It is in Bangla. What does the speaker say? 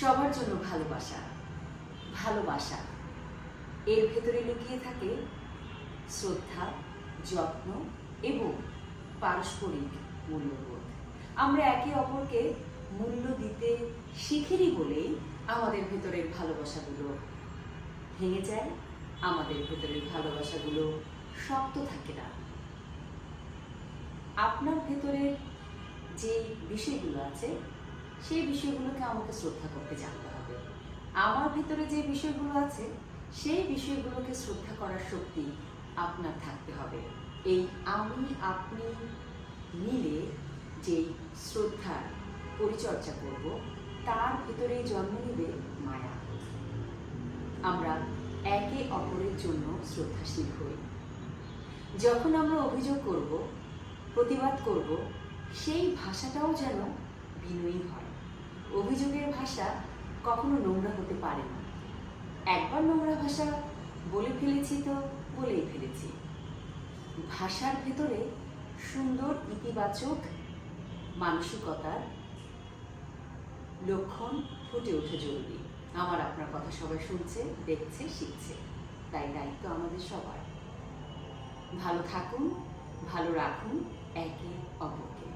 সবার জন্য ভালোবাসা ভালোবাসা। এর ভেতরে লুকিয়ে থাকে শ্রদ্ধা, যত্ন এবং পারস্পরিক মূল্যবোধ। আমরা একে অপরকে মূল্য দিতে শিখিনি বলেই আমাদের ভেতরের ভালোবাসাগুলো ভেঙে যায়, আমাদের ভেতরের ভালোবাসাগুলো শক্ত থাকে না। আপনার ভেতরের যে বিষয়গুলো আছে সেই বিষয়গুলোকে আমাকে শ্রদ্ধা করতে জানতে হবে। আমার ভিতরে যে বিষয়গুলো আছে, সেই বিষয়গুলোকে শ্রদ্ধা করার শক্তি আপনার থাকতে হবে। এই আমি, আপনি মিলে যেই শ্রদ্ধার পরিচর্যা করব, তার ভিতরেই জন্ম নেবে মায়া। আমরা একে অপরের জন্য শ্রদ্ধাশীল হই। যখন আমরা অভিযোগ করব, প্রতিবাদ করব, সেই ভাষাটাও যেন বিনয়ী হয়। অভিযোগের ভাষা কখনো নোংরা হতে পারে না। একবার নোংরা ভাষা বলে ফেলেছি তো বলেই ফেলেছি। ভাষার ভেতরে সুন্দর ইতিবাচক মানসিকতার লক্ষণ ফুটে ওঠে জরুরি। আমার আপনার কথা সবাই শুনছে, দেখছে, শিখছে। তাই দায়িত্ব আমাদের সবার। ভালো থাকুন, ভালো রাখুন, একে অপরকে।